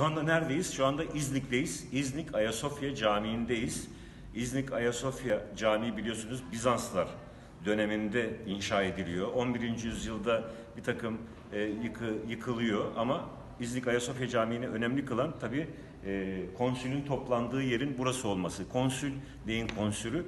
Şu anda neredeyiz? Şu anda İznik'teyiz. İznik Ayasofya Camii'ndeyiz. İznik Ayasofya Camii biliyorsunuz Bizanslar döneminde inşa ediliyor. 11. yüzyılda bir takım e, yıkı, yıkılıyor ama İznik Ayasofya Camii'ni önemli kılan tabii e, konsülün toplandığı yerin burası olması. Konsül deyin konsülü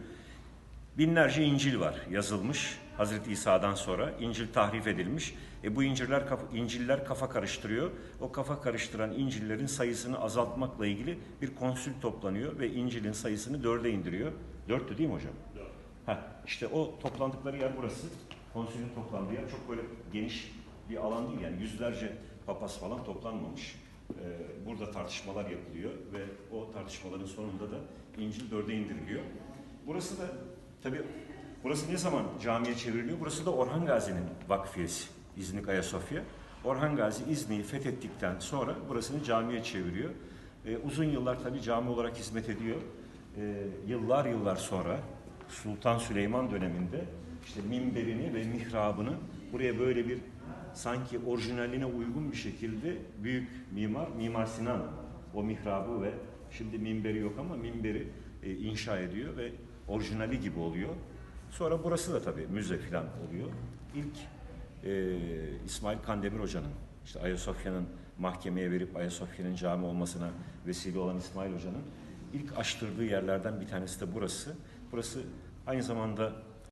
Binlerce İncil var yazılmış Hazreti İsa'dan sonra. İncil tahrif edilmiş. E bu İncil'ler, İncil'ler kafa karıştırıyor. O kafa karıştıran İncil'lerin sayısını azaltmakla ilgili bir konsül toplanıyor ve İncil'in sayısını dörde indiriyor. Dörttü değil mi hocam? Dört. Ha, işte o toplandıkları yer burası. Konsülün toplandığı yer çok böyle geniş bir alan değil yani yüzlerce papaz falan toplanmamış. Ee, burada tartışmalar yapılıyor ve o tartışmaların sonunda da İncil dörde indiriliyor. Burası da tabii burası ne zaman camiye çevriliyor? Burası da Orhan Gazi'nin vakfiyesi İznik Ayasofya. Orhan Gazi İznik'i fethettikten sonra burasını camiye çeviriyor. Ee, uzun yıllar tabii cami olarak hizmet ediyor. Ee, yıllar yıllar sonra Sultan Süleyman döneminde işte minberini ve mihrabını buraya böyle bir sanki orijinaline uygun bir şekilde büyük mimar Mimar Sinan o mihrabı ve şimdi minberi yok ama minberi e, inşa ediyor ve orijinali gibi oluyor. Sonra burası da tabii müze falan oluyor. İlk e, İsmail Kandemir Hoca'nın işte Ayasofya'nın mahkemeye verip Ayasofya'nın cami olmasına vesile olan İsmail Hoca'nın ilk açtırdığı yerlerden bir tanesi de burası. Burası aynı zamanda